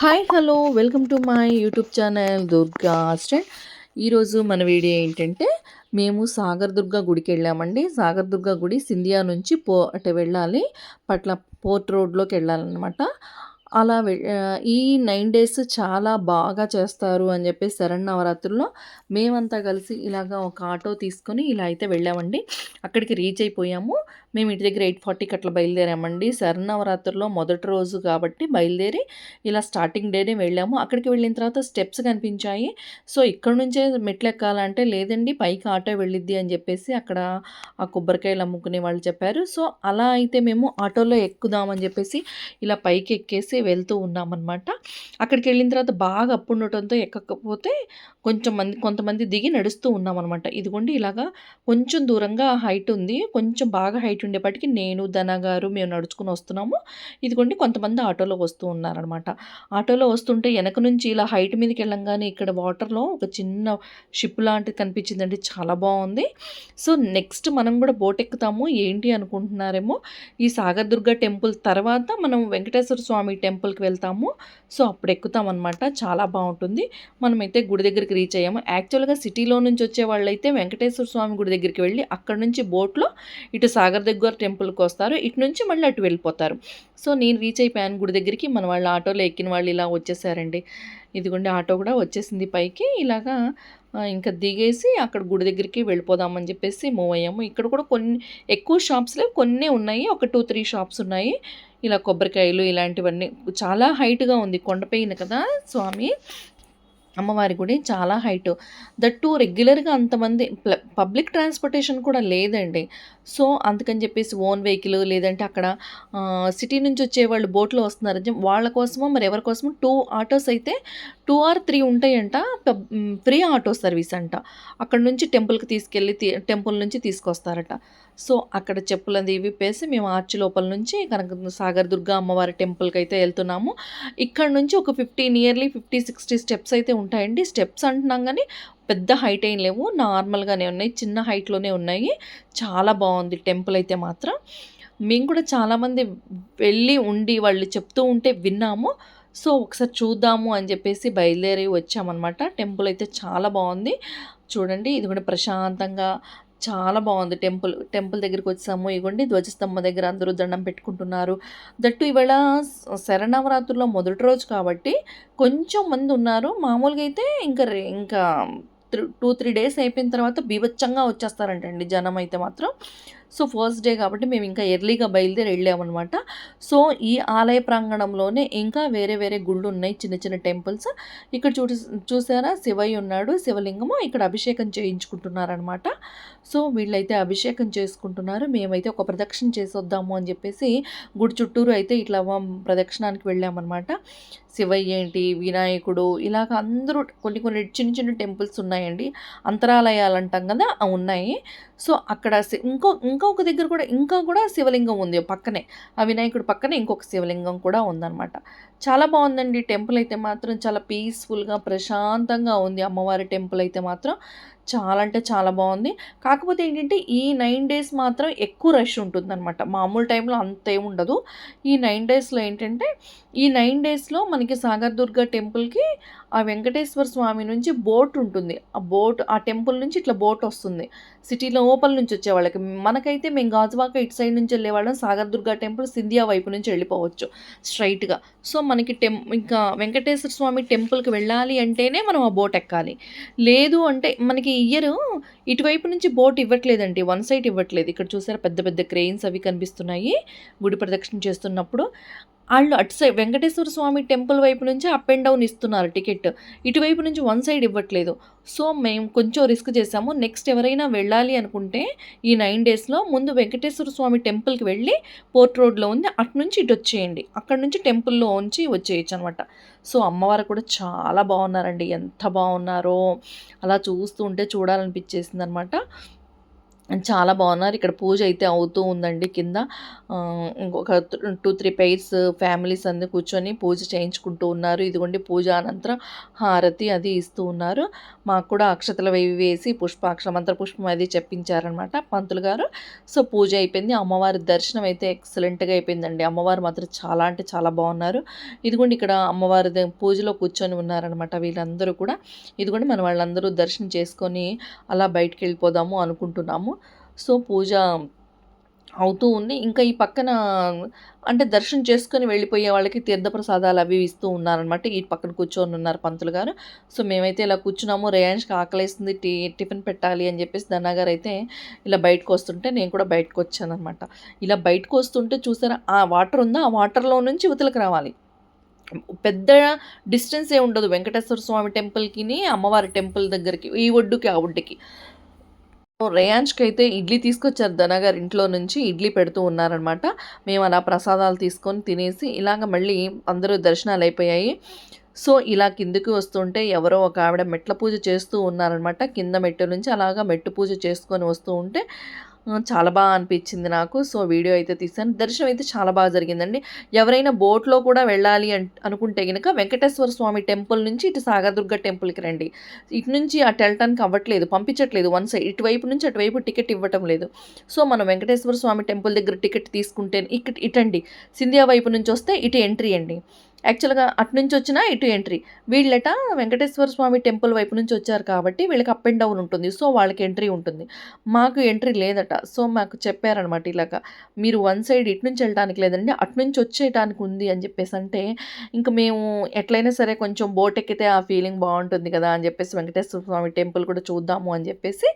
Hi hello welcome to my YouTube channel Durga assistant ఈరోజు మన video ఏంటంటే మేము సాగర్ దుర్గా గుడికి వెళ్ళామండి. సాగర్ దుర్గా గుడి సింధియా నుంచి పో అటు వెళ్ళాలి. పట్ల పోర్ట్ రోడ్లోకి వెళ్ళాలన్నమాట. అలా వె ఈ నైన్ డేస్ చాలా బాగా చేస్తారు అని చెప్పి శరణ్ నవరాత్రుల్లో మేమంతా కలిసి ఇలాగ ఒక ఆటో తీసుకొని ఇలా అయితే వెళ్ళామండి. అక్కడికి రీచ్ అయిపోయాము. మేము ఇంటి దగ్గర 8:40కి అట్లా బయలుదేరామండి. శరణవరాత్రిలో మొదటి రోజు కాబట్టి బయలుదేరి ఇలా స్టార్టింగ్ డేనే వెళ్ళాము. అక్కడికి వెళ్ళిన తర్వాత స్టెప్స్ కనిపించాయి. సో, ఇక్కడ నుంచే మెట్లు ఎక్కాలంటే లేదండి పైకి ఆటో వెళ్ళిద్ది అని చెప్పేసి అక్కడ ఆ కొబ్బరికాయలు అమ్ముకునే వాళ్ళు చెప్పారు. సో, అలా అయితే మేము ఆటోలో ఎక్కుదామని చెప్పేసి ఇలా పైకి ఎక్కేసి వెళ్తూ ఉన్నామన్నమాట. అక్కడికి వెళ్ళిన తర్వాత బాగా అప్పు ఉండటంతో ఎక్కకపోతే కొంచెం మంది కొంతమంది దిగి నడుస్తూ ఉన్నామనమాట. ఇదిగోండి ఇలాగా కొంచెం దూరంగా హైట్ ఉంది. కొంచెం బాగా హైట్ ఉండేపాటికి నేను, ధన గారు మేము నడుచుకుని వస్తున్నాము. ఇదిగోండి కొంతమంది ఆటోలో వస్తూ ఉన్నారనమాట. ఆటోలో వస్తుంటే వెనక నుంచి ఇలా హైట్ మీదకి వెళ్ళంగానే ఇక్కడ వాటర్‌లో ఒక చిన్న షిప్ లాంటిది కనిపించిందండి. చాలా బాగుంది సో, నెక్స్ట్ మనం కూడా బోట్ ఎక్కుతాము. ఏంటి అనుకుంటున్నారేమో ఈ సాగర్దుర్గ టెంపుల్ తర్వాత మనం వెంకటేశ్వర స్వామి టెంపుల్‌కి వెళ్తాము. సో, అప్పుడు ఎక్కుతామనమాట. చాలా బాగుంటుంది మనమైతే గుడి దగ్గరికి రీచ్ అయ్యాము. యాక్చువల్‌గా సిటీలో నుంచి వచ్చే వాళ్ళైతే వెంకటేశ్వర స్వామి గుడి దగ్గరికి వెళ్ళి అక్కడి నుంచి బోట్‌లో ఇటు సాగర్ దగ్గర టెంపుల్‌కి వస్తారు. ఇటు నుంచి మళ్ళీ అటు వెళ్ళిపోతారు. సో, నేను రీచ్ అయిపోయాను గుడి దగ్గరికి. మన వాళ్ళ ఆటోలో ఎక్కిన వాళ్ళు ఇలా వచ్చేసారండి. ఇదిగోండి ఆటో కూడా వచ్చేసింది పైకి. ఇలాగా ఇంకా దిగేసి అక్కడ గుడి దగ్గరికి వెళ్ళిపోదాం అని చెప్పేసి మూవ్ అయ్యాము. ఇక్కడ కూడా కొన్ని ఎక్కువ షాప్స్ లేవు. కొన్ని ఉన్నాయి. ఒక 2, 3 షాప్స్ ఉన్నాయి. ఇలా కొబ్బరికాయలు ఇలాంటివన్నీ చాలా హైట్‌గా ఉంది. కొండపైన కదా స్వామి. అమ్మవారి గుడి చాలా హైట్. దట్ టూ రెగ్యులర్‌గా అంతమంది ప్ల పబ్లిక్ ట్రాన్స్‌పోర్టేషన్ కూడా లేదండి. సో, అందుకని చెప్పేసి ఓన్ వెహికల్ లేదంటే అక్కడ సిటీ నుంచి వచ్చే వాళ్ళు బోట్‌లో వస్తున్నారు. వాళ్ళ కోసమో మరి ఎవరి కోసమో టూ ఆటోస్ అయితే టూ ఆర్ త్రీ ఉంటాయంట. ఫ్రీ ఆటో సర్వీస్ అంట. అక్కడి నుంచి టెంపుల్‌కి తీసుకెళ్ళి టెంపుల్ నుంచి తీసుకొస్తారట. సో, అక్కడ చెప్పులది విప్పేసి మేము ఆర్చ్ లోపల నుంచి కనక సాగర్ దుర్గా అమ్మవారి టెంపుల్‌కి అయితే వెళ్తున్నాము. ఇక్కడ నుంచి ఒక 50 నియర్లీ 50, 60 స్టెప్స్ అయితే ఉంటాయండి. స్టెప్స్ అంటున్నాం కానీ పెద్ద హైట్ ఏం లేవు. నార్మల్‌గానే ఉన్నాయి. చిన్న హైట్‌లోనే ఉన్నాయి. చాలా బాగుంది టెంపుల్ అయితే మాత్రం. మేము కూడా చాలామంది వెళ్ళి ఉండి వాళ్ళు చెప్తూ ఉంటే విన్నాము. సో, ఒకసారి చూద్దాము అని చెప్పేసి బయలుదేరి వచ్చామనమాట. టెంపుల్ అయితే చాలా బాగుంది చూడండి ఇది కూడా ప్రశాంతంగా చాలా బాగుంది టెంపుల్. టెంపుల్ దగ్గరికి వచ్చాము. ఇవ్వండి ధ్వజస్తంభ దగ్గర అందరూ దండం పెట్టుకుంటున్నారు. దట్టు ఇవాళ శరణవరాత్రుల్లో మొదటి రోజు కాబట్టి కొంచెం మంది ఉన్నారు మామూలుగా అయితే ఇంకా ఇంకా త్రీ టూ త్రీ డేస్ అయిపోయిన తర్వాత బీభత్సంగా వచ్చేస్తారంటండి జనం అయితే మాత్రం. సో, ఫస్ట్ డే కాబట్టి మేము ఇంకా ఎర్లీగా బయలుదేరి వెళ్ళామన్నమాట సో, ఈ ఆలయ ప్రాంగణంలోనే ఇంకా వేరే వేరే గుళ్ళు ఉన్నాయి చిన్న చిన్న టెంపుల్స్. ఇక్కడ చూ చూసారా శివయ్య ఉన్నాడు. శివలింగము ఇక్కడ అభిషేకం చేయించుకుంటున్నారనమాట. సో, వీళ్ళైతే అభిషేకం చేసుకుంటున్నారు. మేమైతే ఒక ప్రదక్షిణ చేసొద్దాము అని చెప్పేసి గుడి చుట్టూరు అయితే ఇట్లా ప్రదక్షిణానికి వెళ్ళామన్నమాట శివయ్య ఏంటి, వినాయకుడు ఇలాగ అందరూ కొన్ని కొన్ని చిన్న చిన్న టెంపుల్స్ ఉన్నాయండి. అంతరాలయాలు అంటాం కదా! ఉన్నాయి. సో, అక్కడ ఇంకో ఇంకొక దగ్గర కూడా ఇంకా కూడా శివలింగం ఉంది పక్కనే. ఆ వినాయకుడి పక్కనే ఇంకొక శివలింగం కూడా ఉందన్నమాట చాలా బాగుందండి టెంపుల్ అయితే మాత్రం చాలా పీస్‌ఫుల్‌గా ప్రశాంతంగా ఉంది. అమ్మవారి టెంపుల్ అయితే మాత్రం చాలా అంటే చాలా బాగుంది కాకపోతే ఏంటంటే ఈ నైన్ డేస్ మాత్రం ఎక్కువ రష్ ఉంటుందనమాట. మామూలు టైంలో అంతేముండదు. ఈ నైన్ డేస్‌లో ఏంటంటే ఈ నైన్ డేస్‌లో మనకి సాగర్ దుర్గ టెంపుల్‌కి ఆ వెంకటేశ్వర స్వామి నుంచి బోట్ ఉంటుంది. ఆ బోట్ ఆ టెంపుల్ నుంచి ఇట్లా బోట్ వస్తుంది. సిటీ లోపల నుంచి వచ్చేవాళ్ళకి. మనకైతే మేము గాజువాక ఇటు సైడ్ నుంచి వెళ్ళేవాళ్ళం. సాగర్ దుర్గా టెంపుల్ సింధియా వైపు నుంచి వెళ్ళిపోవచ్చు స్ట్రైట్గా సో, మనకి టెం ఇంకా వెంకటేశ్వర స్వామి టెంపుల్‌కి వెళ్ళాలి అంటేనే మనం ఆ బోట్ ఎక్కాలి. లేదు అంటే మనకి ఇయరు ఇటువైపు నుంచి బోట్ ఇవ్వట్లేదండి. వన్ సైడ్ ఇవ్వట్లేదు. ఇక్కడ చూసారా పెద్ద పెద్ద క్రెయిన్స్ అవి కనిపిస్తున్నాయి. గుడి ప్రదక్షిణ చేస్తున్నప్పుడు. వాళ్ళు అటు సైడ్ వెంకటేశ్వర స్వామి టెంపుల్ వైపు నుంచి అప్ అండ్ డౌన్ ఇస్తున్నారు టికెట్. ఇటువైపు నుంచి వన్ సైడ్ ఇవ్వట్లేదు. సో, మేము కొంచెం రిస్క్ చేసాము. నెక్స్ట్ ఎవరైనా వెళ్ళాలి అనుకుంటే ఈ నైన్ డేస్‌లో ముందు వెంకటేశ్వర స్వామి టెంపుల్‌కి వెళ్ళి పోర్ట్ రోడ్‌లో ఉంది. అటు నుంచి ఇటు వచ్చేయండి అక్కడి నుంచి టెంపుల్‌లో ఉంచి వచ్చేయొచ్చనమాట. సో, అమ్మవారు కూడా చాలా బాగున్నారండి ఎంత బాగున్నారో అలా చూస్తూ ఉంటే చూడాలనిపించేసిందనమాట. చాలా బాగున్నారు. ఇక్కడ పూజ అయితే అవుతూ ఉందండి కింద. ఇంకొక టూ త్రీ పెయిర్స్ ఫ్యామిలీస్ అన్నీ కూర్చొని పూజ చేయించుకుంటూ ఉన్నారు. ఇదిగోండి పూజ అనంతరం హారతి అది ఇస్తూ ఉన్నారు. మాకు కూడా అక్షతలు వేవి వేసి పుష్పాక్ష మంత్ర పుష్పం అది చెప్పించారనమాట పంతులు గారు. సో పూజ అయిపోయింది. అమ్మవారి దర్శనం అయితే ఎక్సలెంట్గా అయిపోయిందండి. అమ్మవారు మాత్రం చాలా అంటే చాలా బాగున్నారు. ఇదిగోండి ఇక్కడ అమ్మవారి ద- పూజలో కూర్చొని ఉన్నారనమాట వీళ్ళందరూ కూడా. ఇదిగోండి మన వాళ్ళందరూ దర్శనం చేసుకొని అలా బయటికి వెళ్ళిపోదాము అనుకుంటున్నాము. సో పూజ అవుతూ ఉంది. ఇంకా ఈ పక్కన అంటే దర్శనం చేసుకొని వెళ్ళిపోయే వాళ్ళకి తీర్థప్రసాదాలు అవి ఇస్తూ ఉన్నారనమాట ఈ పక్కన కూర్చొని ఉన్నారు పంతులు గారు. సో మేమైతే ఇలా కూర్చున్నాము. రేయాన్స్కి ఆకలేస్తుంది. టీ టిఫిన్ పెట్టాలి అని చెప్పేసి దన్నా గారు అయితే ఇలా బయటకు వస్తుంటే నేను కూడా బయటకు వచ్చానమాట ఇలా బయటకు వస్తుంటే చూసారా ఆ వాటర్ ఉందా? ఆ వాటర్లో నుంచి ఇవతలకు రావాలి. పెద్ద డిస్టెన్స్ ఏ ఉండదు. వెంకటేశ్వర స్వామి టెంపుల్కి అమ్మవారి టెంపుల్ దగ్గరికి ఈ ఒడ్డుకి ఆ ఒడ్డుకి. రేయాన్ష్కి అయితే ఇడ్లీ తీసుకొచ్చారు ధనగారు ఇంట్లో నుంచి ఇడ్లీ పెడుతూ ఉన్నారనమాట మేము అలా ప్రసాదాలు తీసుకొని తినేసి ఇలాగ మళ్ళీ అందరూ దర్శనాలు అయిపోయాయి. సో ఇలా కిందకి వస్తుంటే ఎవరో ఒక ఆవిడ మెట్ల పూజ చేస్తూ ఉన్నారనమాట కింద మెట్టు నుంచి అలాగా మెట్టు పూజ చేసుకొని వస్తూ ఉంటే చాలా బాగా అనిపించింది నాకు. సో వీడియో అయితే తీసాను. దర్శనం అయితే చాలా బాగా జరిగిందండి. ఎవరైనా బోట్లో కూడా వెళ్ళాలి అనుకుంటే కనుక వెంకటేశ్వర స్వామి టెంపుల్ నుంచి ఇటు సాగదుర్గ టెంపుల్కి రండి. ఇటు నుంచి అటు వెళ్ళటానికి అవ్వట్లేదు పంపించట్లేదు వన్ సైడ్ ఇటువైపు నుంచి అటువైపు టికెట్ ఇవ్వటం లేదు. సో మనం వెంకటేశ్వర స్వామి టెంపుల్ దగ్గర టికెట్ తీసుకుంటే ఇక్కడ ఇటండి. సింధియా వైపు నుంచి వస్తే ఇటు ఎంట్రీ అండి. యాక్చువల్గా అటు నుంచి వచ్చినా ఇటు ఎంట్రీ వీళ్ళట వెంకటేశ్వర స్వామి టెంపుల్ వైపు నుంచి వచ్చారు కాబట్టి వీళ్ళకి అప్ అండ్ డౌన్ ఉంటుంది. సో వాళ్ళకి ఎంట్రీ ఉంటుంది. మాకు ఎంట్రీ లేదట. సో మాకు చెప్పారనమాట ఇలాగ మీరు వన్ సైడ్ ఇటు నుంచి వెళ్ళడానికి లేదండి అటు నుంచి వచ్చేయటానికి ఉంది అని చెప్పేసి. అంటే ఇంక మేము ఎట్లయినా సరే కొంచెం బోట్ ఎక్కితే ఆ ఫీలింగ్ బాగుంటుంది కదా అని చెప్పేసి వెంకటేశ్వర స్వామి టెంపుల్ కూడా చూద్దాము అని చెప్పేసి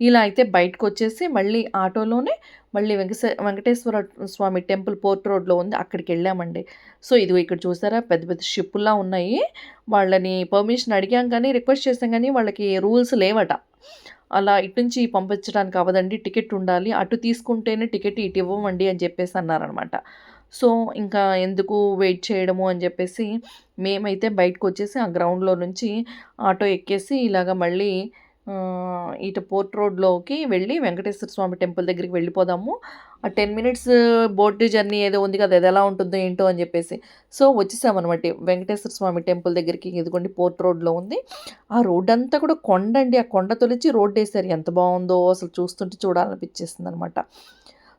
ఇలా అయితే బయటకు వచ్చేసి మళ్ళీ ఆటోలోనే మళ్ళీ వెంకటే వెంకటేశ్వర స్వామి టెంపుల్ పోర్ట్ రోడ్లో ఉంది. అక్కడికి వెళ్ళామండి సో ఇదిగో ఇక్కడ చూసారా? పెద్ద పెద్ద షిప్పుల్లా ఉన్నాయి. వాళ్ళని పర్మిషన్ అడిగాం కానీ రిక్వెస్ట్ చేసాం కానీ వాళ్ళకి రూల్స్ లేవట. అలా ఇటు నుంచి పంపించడానికి అవ్వదండి టికెట్ ఉండాలి. అటు తీసుకుంటేనే టికెట్ ఇటు ఇవ్వమండి అని చెప్పేసి అన్నారనమాట. సో ఇంకా ఎందుకు వెయిట్ చేయడము అని చెప్పేసి మేమైతే బయటకు వచ్చేసి ఆ గ్రౌండ్లో నుంచి ఆటో ఎక్కేసి ఇలాగ మళ్ళీ ఇటు పోర్ట్ రోడ్లోకి వెళ్ళి వెంకటేశ్వర స్వామి టెంపుల్ దగ్గరికి వెళ్ళిపోదాము. ఆ టెన్ మినిట్స్ బోట్ జర్నీ ఏదో ఉంది కదా అది ఎలా ఉంటుందో ఏంటో అని చెప్పేసి. సో వచ్చేసామన్నమాట వెంకటేశ్వర స్వామి టెంపుల్ దగ్గరికి. ఎదుగుండి పోర్ట్ రోడ్లో ఉంది. ఆ రోడ్ అంతా కూడా కొండ అండి. ఆ కొండ తొలిచి రోడ్ వేసారు. ఎంత బాగుందో అసలు చూస్తుంటే చూడాలనిపించేస్తుంది అనమాట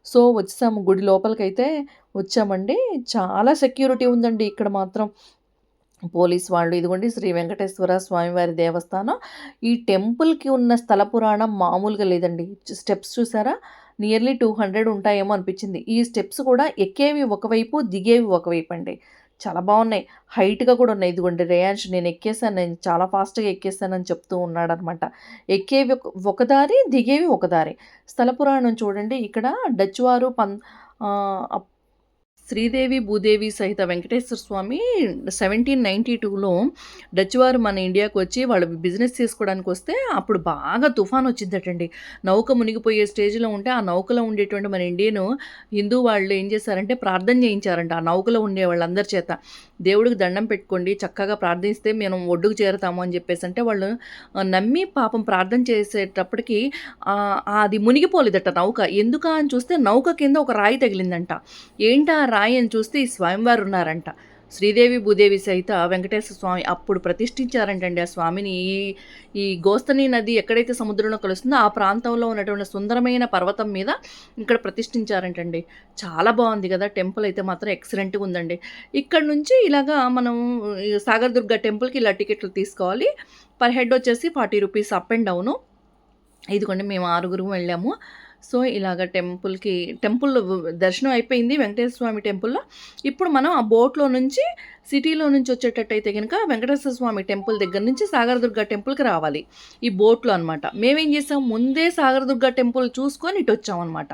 సో వచ్చేసాము గుడి లోపలికైతే వచ్చామండి. చాలా సెక్యూరిటీ ఉందండి. ఇక్కడ మాత్రం పోలీస్ వాళ్ళు ఇదిగోండి శ్రీ వెంకటేశ్వర స్వామివారి దేవస్థానం. ఈ టెంపుల్కి ఉన్న స్థల పురాణం మామూలుగా లేదండి. స్టెప్స్ చూసారా? నియర్లీ టూ హండ్రెడ్ ఉంటాయేమో అనిపించింది. ఈ స్టెప్స్ కూడా ఎక్కేవి ఒకవైపు దిగేవి ఒకవైపు అండి. చాలా బాగున్నాయి. హైట్గా కూడా ఉన్నాయి. ఇదిగోండి రేయాన్స్ నేను ఎక్కేసాను నేను చాలా ఫాస్ట్గా ఎక్కేసానని చెప్తూ ఉన్నాడనమాట. ఎక్కేవి ఒక- దిగేవి ఒకదారి స్థల పురాణం చూడండి. ఇక్కడ డచ్ వారు పన్ శ్రీదేవి భూదేవి సహిత వెంకటేశ్వర స్వామి సెవెంటీన్ నైంటీ టూలో డచ్ వారు మన ఇండియాకి వచ్చి వాళ్ళు బిజినెస్ చేసుకోవడానికి వస్తే అప్పుడు బాగా తుఫాన్ వచ్చిందటండి. నౌక మునిగిపోయే స్టేజ్లో ఉంటే ఆ నౌకలో ఉండేటువంటి మన ఇండియన్ హిందూ వాళ్ళు ఏం చేశారంటే ప్రార్థన చేయించారంట. ఆ నౌకలో ఉండే వాళ్ళందరి చేత దేవుడికి దండం పెట్టుకోండి చక్కగా ప్రార్థిస్తే మేము ఒడ్డుకు చేరుతాము అని చెప్పేసి అంటే వాళ్ళు నమ్మి పాపం ప్రార్థన చేసేటప్పటికి అది మునిగిపోలేదట నౌక. ఎందుక అని చూస్తే నౌక కింద ఒక రాయి తగిలిందంట. ఏంటా ఆ ఆయన చూస్తే ఈ స్వామివారు ఉన్నారంట శ్రీదేవి భూదేవి సహిత వెంకటేశ్వర స్వామి అప్పుడు ప్రతిష్ఠించారంటండి ఆ స్వామిని. ఈ ఈ గోస్తని నది ఎక్కడైతే సముద్రంలో కలుస్తుందో ఆ ప్రాంతంలో ఉన్నటువంటి సుందరమైన పర్వతం మీద ఇక్కడ ప్రతిష్ఠించారంటండి. చాలా బాగుంది కదా టెంపుల్ అయితే మాత్రం ఎక్సలెంట్గా ఉందండి. ఇక్కడ నుంచి ఇలాగా మనం సాగర్దుర్గ సాగర్ దుర్గ టెంపుల్కి ఇలా టికెట్లు తీసుకోవాలి. పర్ హెడ్ వచ్చేసి forty rupees up and down. ఇదిగోండి మేము ఆరుగురు వెళ్ళాము. సో ఇలాగ టెంపుల్కి టెంపుల్ దర్శనం అయిపోయింది వెంకటేశ్వర స్వామి టెంపుల్లో. ఇప్పుడు మనం ఆ బోట్లో నుంచి సిటీలో నుంచి వచ్చేటట్టయితే కనుక వెంకటేశ్వర స్వామి టెంపుల్ దగ్గర నుంచి సాగరదుర్గ టెంపుల్కి రావాలి. ఈ బోట్లో అనమాట మేమేం చేసాం? ముందే సాగరదుర్గ టెంపుల్ చూసుకొని ఇటు వచ్చామన్నమాట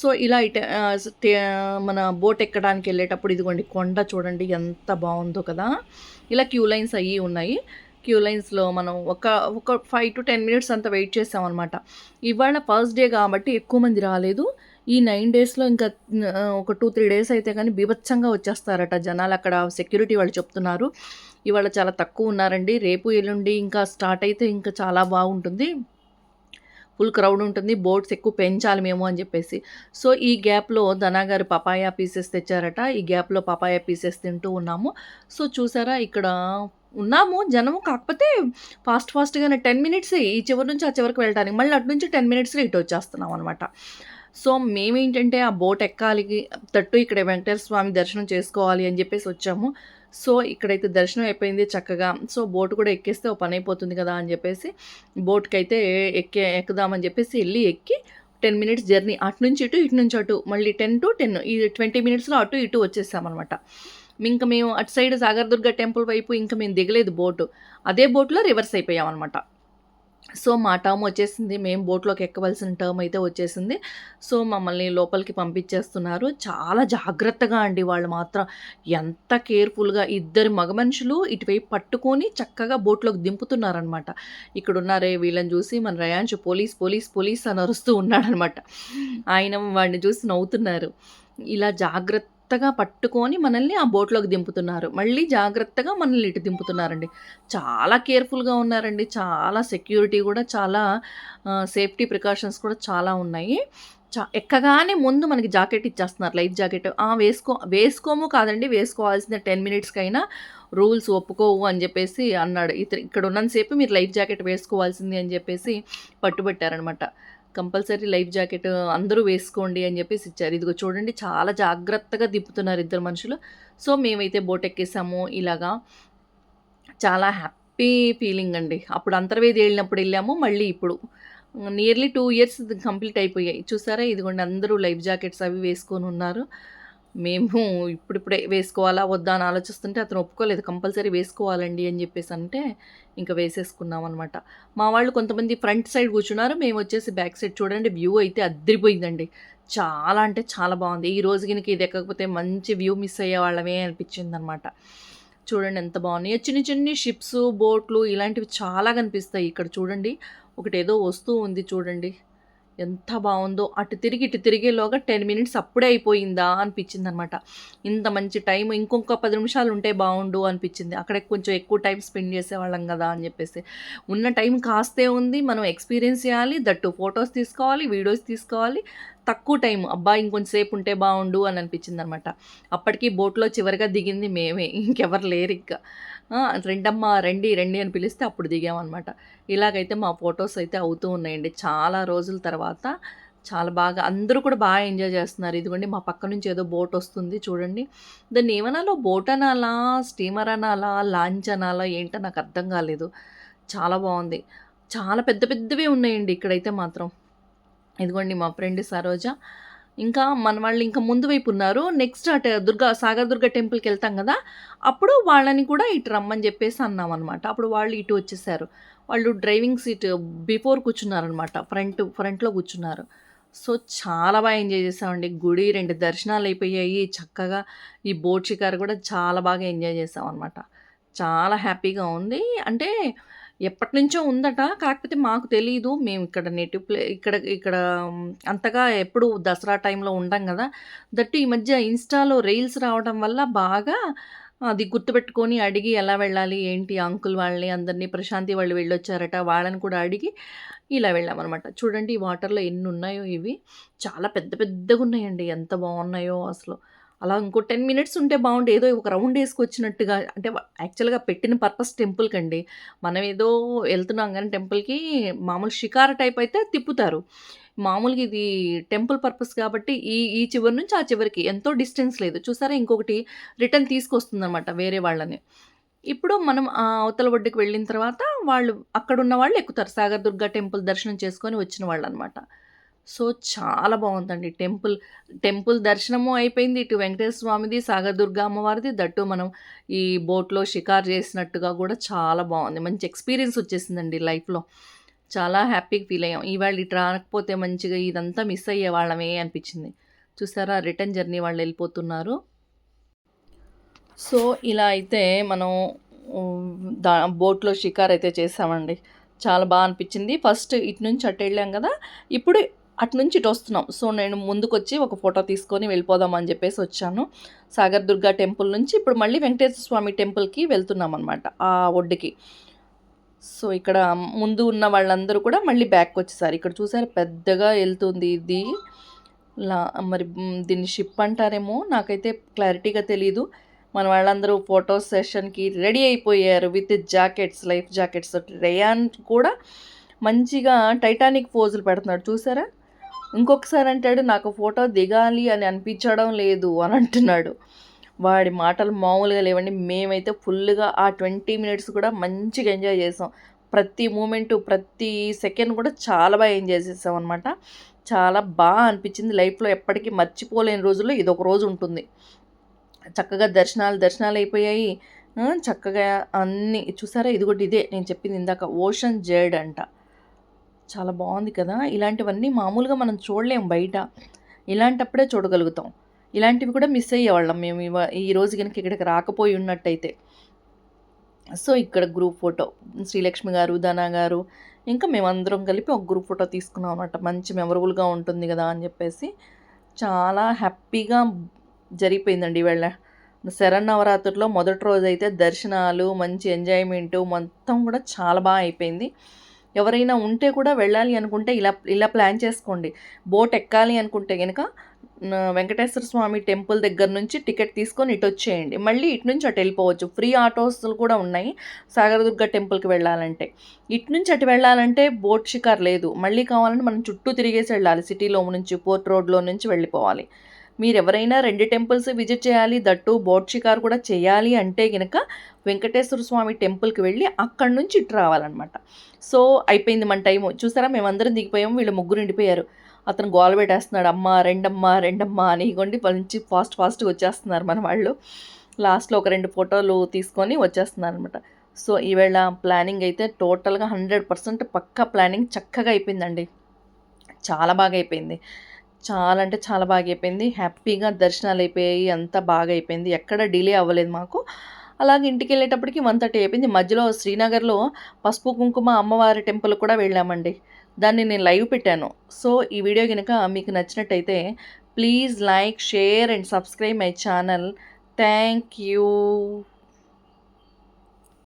సో ఇలా ఇట మన బోట్ ఎక్కడానికి వెళ్ళేటప్పుడు ఇదిగోండి కొండ చూడండి ఎంత బాగుందో కదా. ఇలా క్యూ లైన్స్ అయ్యి ఉన్నాయి. క్యూ లైన్స్లో మనం ఒక ఒక ఫైవ్ టు టెన్ మినిట్స్ అంతా వెయిట్ చేసామన్నమాట. ఇవాళ ఫస్ట్ డే కాబట్టి ఎక్కువ మంది రాలేదు. ఈ నైన్ డేస్లో ఇంకా ఒక టూ త్రీ డేస్ అయితే కానీ బీభత్సంగా వచ్చేస్తారట జనాలు. అక్కడ సెక్యూరిటీ వాళ్ళు చెప్తున్నారు. ఇవాళ చాలా తక్కువ ఉన్నారండి. రేపు ఎల్లుండి ఇంకా స్టార్ట్ అయితే ఇంకా చాలా బాగుంటుంది. ఫుల్ క్రౌడ్ ఉంటుంది. బోట్స్ ఎక్కువ పెంచాలి మేము అని చెప్పేసి. సో ఈ గ్యాప్లో ధనా గారు పపాయా పీసెస్ తెచ్చారట. ఈ గ్యాప్లో పపాయా పీసెస్ తింటూ ఉన్నాము. సో చూసారా ఇక్కడ ఉన్నాము జనము. కాకపోతే ఫాస్ట్ ఫాస్ట్గానే టెన్ మినిట్స్ ఈ చివరి నుంచి ఆ చివరికి వెళ్ళడానికి మళ్ళీ అటు నుంచి టెన్ మినిట్స్లో ఇటు వచ్చేస్తున్నాం అనమాట సో మేమేంటంటే ఆ బోట్ ఎక్కాలి తట్టు ఇక్కడ వెంకటేశ్వర స్వామి దర్శనం చేసుకోవాలి అని చెప్పేసి వచ్చాము. సో ఇక్కడైతే దర్శనం అయిపోయింది చక్కగా. సో బోట్ కూడా ఎక్కేస్తే ఓ పని అయిపోతుంది కదా అని చెప్పేసి బోట్కి అయితే ఎక్కే ఎక్కుదామని చెప్పేసి వెళ్ళి ఎక్కి టెన్ మినిట్స్ జర్నీ అటు నుంచి ఇటు ఇటు నుంచి అటు మళ్ళీ టెన్ టు టెన్ ఈ ట్వంటీ మినిట్స్లో అటు ఇటు వచ్చేసామన్నమాట. ఇంకా మేము అటు సైడ్ సాగర్దుర్గ టెంపుల్ వైపు ఇంకా మేము దిగలేదు బోటు. అదే బోట్లో రివర్స్ అయిపోయాం అనమాట సో మా టర్మ్ వచ్చేసింది. మేము బోట్లోకి ఎక్కవలసిన టర్మ్ అయితే వచ్చేసింది. సో మమ్మల్ని లోపలికి పంపించేస్తున్నారు. చాలా జాగ్రత్తగా అండి వాళ్ళు మాత్రం. ఎంత కేర్ఫుల్గా ఇద్దరు మగ మనుషులు ఇటువైపు పట్టుకొని చక్కగా బోట్లోకి దింపుతున్నారనమాట ఇక్కడ ఉన్నారే వీళ్ళని చూసి మన రయాంశు పోలీస్ పోలీస్ పోలీస్ అని అరుస్తూ ఉన్నాడనమాట ఆయన వాడిని చూసి నవ్వుతున్నారు. ఇలా జాగ్రత్త కొత్తగా పట్టుకొని మనల్ని ఆ బోట్లోకి దింపుతున్నారు. మళ్ళీ జాగ్రత్తగా మనల్ని ఇటు దింపుతున్నారండి. చాలా కేర్ఫుల్గా ఉన్నారండి. చాలా సెక్యూరిటీ కూడా చాలా సేఫ్టీ ప్రికాషన్స్ కూడా చాలా ఉన్నాయి. చా ఎక్కగానే ముందు మనకి జాకెట్ ఇచ్చేస్తున్నారు. Life jacket. వేసుకో వేసుకోము కాదండి. వేసుకోవాల్సిన టెన్ మినిట్స్కైనా రూల్స్ ఒప్పుకోవు అని చెప్పేసి అన్నాడు. ఇతను ఇక్కడ ఉన్నంతసేపు మీరు లైఫ్ జాకెట్ వేసుకోవాల్సింది అని చెప్పేసి పట్టుబట్టారనమాట. కంపల్సరీ లైఫ్ జాకెట్ అందరూ వేసుకోండి అని చెప్పేసి ఇచ్చారు. ఇదిగో చూడండి చాలా జాగ్రత్తగా దిప్పుతున్నారు ఇద్దరు మనుషులు. సో మేమైతే బోట్ ఎక్కేసాము ఇలాగా. చాలా హ్యాపీ ఫీలింగ్ అండి. అప్పుడు అంతర్వేది వెళ్ళినప్పుడు వెళ్ళాము మళ్ళీ ఇప్పుడు. నియర్లీ టూ ఇయర్స్ కంప్లీట్ అయిపోయాయి. చూసారా? ఇదిగోండి అందరూ లైఫ్ జాకెట్స్ అవి వేసుకొని ఉన్నారు. మేము ఇప్పుడిప్పుడే వేసుకోవాలా వద్దా అని ఆలోచిస్తుంటే అతను ఒప్పుకోలేదు. కంపల్సరీ వేసుకోవాలండి అని చెప్పేసి అంటే ఇంకా వేసేసుకున్నాం అనమాట మా వాళ్ళు కొంతమంది ఫ్రంట్ సైడ్ కూర్చున్నారు. మేము వచ్చేసి బ్యాక్ సైడ్ చూడండి వ్యూ అయితే అద్దరిపోయిందండి చాలా అంటే చాలా బాగుంది. ఈ రోజు కనుక ఇది ఎక్కకపోతే మంచి వ్యూ మిస్ అయ్యే వాళ్ళమే అనిపించింది అనమాట చూడండి ఎంత బాగున్నాయి. చిన్న చిన్ని షిప్స్ బోట్లు ఇలాంటివి చాలా కనిపిస్తాయి ఇక్కడ చూడండి. ఒకటి ఏదో వస్తువు ఉంది చూడండి. ఎంత బాగుందో. అటు తిరిగి ఇటు తిరిగేలోగా టెన్ మినిట్స్ అప్పుడే అయిపోయిందా అనిపించింది అనమాట ఇంత మంచి టైం ఇంకొక పది నిమిషాలు ఉంటే బాగుండు అనిపించింది. అక్కడ కొంచెం ఎక్కువ టైం స్పెండ్ చేసేవాళ్ళం కదా అని చెప్పేసి. ఉన్న టైం కాస్తే ఉంది మనం ఎక్స్పీరియన్స్ చేయాలి దట్టు ఫొటోస్ తీసుకోవాలి వీడియోస్ తీసుకోవాలి. తక్కువ టైం అబ్బా ఇంకొంచెంసేపు ఉంటే బాగుండు అని అనిపించింది అనమాట అప్పటికి బోట్లో చివరిగా దిగింది మేమే ఇంకెవరు లేరు ఇంకా. రెండమ్మ రండి రండి అని పిలిస్తే అప్పుడు దిగామన్నమాట ఇలాగైతే మా ఫొటోస్ అయితే అవుతూ ఉన్నాయండి. చాలా రోజుల తర్వాత చాలా బాగా అందరూ కూడా బాగా ఎంజాయ్ చేస్తున్నారు. ఇదిగోండి మా పక్క నుంచి ఏదో బోట్ వస్తుంది చూడండి. దాన్ని ఏమనాలో బోట్ అనాలా స్టీమర్ అనాలా లాంచ్ అనాలా ఏంటో నాకు అర్థం కాలేదు. చాలా బాగుంది చాలా పెద్ద పెద్దవి ఉన్నాయండి ఇక్కడైతే మాత్రం. ఇదిగోండి మా ఫ్రెండ్ సరోజ. ఇంకా మన వాళ్ళు ఇంకా ముందు వైపు ఉన్నారు. నెక్స్ట్ అటు దుర్గా సాగర్ దుర్గ టెంపుల్కి వెళ్తాం కదా? అప్పుడు వాళ్ళని కూడా ఇటు రమ్మని చెప్పేసి అన్నాం అనమాట అప్పుడు వాళ్ళు ఇటు వచ్చేసారు. వాళ్ళు డ్రైవింగ్ సీట్ బిఫోర్ కూర్చున్నారనమాట ఫ్రంట్ ఫ్రంట్లో కూర్చున్నారు. సో చాలా బాగా ఎంజాయ్ చేసామండి. గుడి రెండు దర్శనాలు అయిపోయాయి. చక్కగా ఈ బోట్ షికారు కూడా చాలా బాగా ఎంజాయ్ చేసాం అనమాట చాలా హ్యాపీగా ఉంది. అంటే ఎప్పటి నుంచో ఉందట. కాకపోతే మాకు తెలియదు మేము ఇక్కడ నేటివ్ ప్లే ఇక్కడ ఇక్కడ అంతగా ఎప్పుడు దసరా టైంలో ఉండం కదా. దట్టు ఈ మధ్య ఇన్స్టాలో రీల్స్ రావడం వల్ల బాగా అది గుర్తుపెట్టుకొని అడిగి ఎలా వెళ్ళాలి ఏంటి అంకుల్ వాళ్ళని అందరినీ ప్రశాంతి వాళ్ళు వెళ్ళొచ్చారట వాళ్ళని కూడా అడిగి ఇలా వెళ్ళామన్నమాట. చూడండి ఈ వాటర్లో ఎన్ని ఉన్నాయో ఇవి. చాలా పెద్ద పెద్దగా ఉన్నాయండి ఎంత బాగున్నాయో అసలు. అలా ఇంకో టెన్ మినిట్స్ ఉంటే బాగుండే. ఏదో ఒక రౌండ్ వేసుకొచ్చినట్టుగా అంటే యాక్చువల్గా పెట్టిన పర్పస్ టెంపుల్కి అండి మనం ఏదో వెళ్తున్నాం కానీ టెంపుల్కి మామూలు షికార టైప్ అయితే తిప్పుతారు. మామూలుగా ఇది టెంపుల్ పర్పస్ కాబట్టి ఈ ఈ చివరి నుంచి ఆ చివరికి ఎంతో డిస్టెన్స్ లేదు. చూసారా ఇంకొకటి రిటర్న్ తీసుకొస్తుందన్నమాట వేరే వాళ్ళని. ఇప్పుడు మనం ఆ అవతల ఒడ్డుకి వెళ్ళిన తర్వాత వాళ్ళు అక్కడ ఉన్న వాళ్ళు ఎక్కుతారు. సాగర్ దుర్గా టెంపుల్ దర్శనం చేసుకొని వచ్చిన వాళ్ళు అనమాట సో చాలా బాగుందండి. టెంపుల్ టెంపుల్ దర్శనము అయిపోయింది. ఇటు వెంకటేశ్వర స్వామిది సాగదుర్గ అమ్మవారిది. దట్టు మనం ఈ బోట్లో షికార్ చేసినట్టుగా కూడా చాలా బాగుంది. మంచి ఎక్స్పీరియన్స్ వచ్చేసిందండి లైఫ్లో. చాలా హ్యాపీగా ఫీల్ అయ్యాం. ఇవాళ ఇటు రాకపోతే మంచిగా ఇదంతా మిస్ అయ్యే వాళ్ళమే అనిపించింది. చూసారా? రిటర్న్ జర్నీ వాళ్ళు వెళ్ళిపోతున్నారు. సో ఇలా అయితే మనం దా బోట్లో షికార్ అయితే చేసామండి. చాలా బాగా అనిపించింది. ఫస్ట్ ఇటు నుంచి అటు వెళ్ళాం కదా? ఇప్పుడు అటు నుంచి ఇటు వస్తున్నాం. సో నేను ముందుకొచ్చి ఒక ఫోటో తీసుకొని వెళ్ళిపోదాం అని చెప్పేసి వచ్చాను. సాగర్ దుర్గా టెంపుల్ నుంచి ఇప్పుడు మళ్ళీ వెంకటేశ్వర స్వామి టెంపుల్కి వెళ్తున్నాం అనమాట ఆ ఒడ్డుకి. సో ఇక్కడ ముందు ఉన్న వాళ్ళందరూ కూడా మళ్ళీ బ్యాక్ వచ్చేసారు ఇక్కడ చూసారు పెద్దగా వెళ్తుంది ఇది. లా మరి దీన్ని షిప్ అంటారేమో నాకైతే క్లారిటీగా తెలియదు మన వాళ్ళందరూ ఫోటో సెషన్కి రెడీ అయిపోయారు with jackets life jackets. Rayan కూడా మంచిగా టైటానిక్ పోజులు పెడుతున్నాడు. చూసారా? ఇంకొకసారి అంటాడు నాకు ఫోటో దిగాలి అని అనిపించడం లేదు అని అంటున్నాడు. వాడి మాటలు మామూలుగా లేవండి. మేమైతే ఫుల్గా ఆ ట్వంటీ మినిట్స్ కూడా మంచిగా ఎంజాయ్ చేసాం. ప్రతి మూమెంట్ ప్రతి సెకండ్ కూడా చాలా బాగా ఎంజాయ్ చేసాం అనమాట చాలా బాగా అనిపించింది. లైఫ్లో ఎప్పటికీ మర్చిపోలేని రోజుల్లో ఇదొక రోజు ఉంటుంది. చక్కగా దర్శనాలు దర్శనాలు అయిపోయాయి. చక్కగా అన్నీ చూసారా? ఇది కూడా ఇదే నేను చెప్పింది ఇందాక ఓషన్ జెడ్ అంట. చాలా బాగుంది కదా. ఇలాంటివన్నీ మామూలుగా మనం చూడలేం బయట. ఇలాంటప్పుడే చూడగలుగుతాం. ఇలాంటివి కూడా మిస్ అయ్యేవాళ్ళం మేము ఇవ- ఈ రోజు కనుక ఇక్కడికి రాకపోయి ఉన్నట్టయితే. సో ఇక్కడ గ్రూప్ ఫోటో. శ్రీలక్ష్మి గారు ధనా గారు ఇంకా మేమందరం కలిపి ఒక గ్రూప్ ఫోటో తీసుకున్నాం అనమాట మంచి మెమరబుల్గా ఉంటుంది కదా అని చెప్పేసి. చాలా హ్యాపీగా జరిగిపోయిందండి ఈవేళ శరన్నవరాత్రిలో మొదటి రోజు అయితే దర్శనాలు మంచి ఎంజాయ్మెంటు మొత్తం కూడా చాలా బాగా అయిపోయింది. ఎవరైనా ఉంటే కూడా వెళ్ళాలి అనుకుంటే ఇలా ఇలా ప్లాన్ చేసుకోండి. బోట్ ఎక్కాలి అనుకుంటే కనుక వెంకటేశ్వర స్వామి టెంపుల్ దగ్గర నుంచి టికెట్ తీసుకొని ఇటు వచ్చేయండి. మళ్ళీ ఇటు నుంచి అటు వెళ్ళిపోవచ్చు. ఫ్రీ ఆటోస్లు కూడా ఉన్నాయి సాగరదుర్గ టెంపుల్కి వెళ్ళాలంటే. ఇటు నుంచి అటు వెళ్ళాలంటే బోట్ షికార్ లేదు. మళ్ళీ కావాలంటే మనం చుట్టూ తిరిగేసి వెళ్ళాలి. సిటీలో నుంచి పోర్ట్ రోడ్లో నుంచి వెళ్ళిపోవాలి. మీరు ఎవరైనా రెండు టెంపుల్స్ విజిట్ చేయాలి దట్టు బోట్ షికార్ కూడా చేయాలి అంటే కనుక వెంకటేశ్వర స్వామి టెంపుల్కి వెళ్ళి అక్కడి నుంచి ఇటు రావాలన్నమాట. సో అయిపోయింది మన టైము. చూసారా? మేమందరం దిగిపోయాము వీళ్ళు ముగ్గురు ఉండిపోయారు అతను గోల పెట్టేస్తున్నాడు అమ్మ రెండమ్మ రెండమ్మ అని కొండి మంచి ఫాస్ట్ ఫాస్ట్గా వచ్చేస్తున్నారు మన వాళ్ళు. లాస్ట్లో ఒక రెండు ఫోటోలు తీసుకొని వచ్చేస్తున్నారు అనమాట సో ఈవేళ ప్లానింగ్ అయితే టోటల్గా హండ్రెడ్ పర్సెంట్ పక్కా ప్లానింగ్ చక్కగా అయిపోయిందండి. చాలా బాగా అయిపోయింది. చాలా అంటే చాలా బాగా అయిపోయింది హ్యాపీగా దర్శనాలు అయిపోయాయి అంతా బాగా అయిపోయింది ఎక్కడ డిలే అవ్వలేదు మాకు. అలాగే ఇంటికి వెళ్ళేటప్పటికి వన్ థర్టీ అయిపోయింది. మధ్యలో శ్రీనగర్లో పసుపు కుంకుమ అమ్మవారి టెంపుల్ కూడా వెళ్ళామండి. దాన్ని నేను లైవ్ పెట్టాను. సో ఈ వీడియో కనుక మీకు నచ్చినట్టయితే please like share and subscribe my channel. Thank you.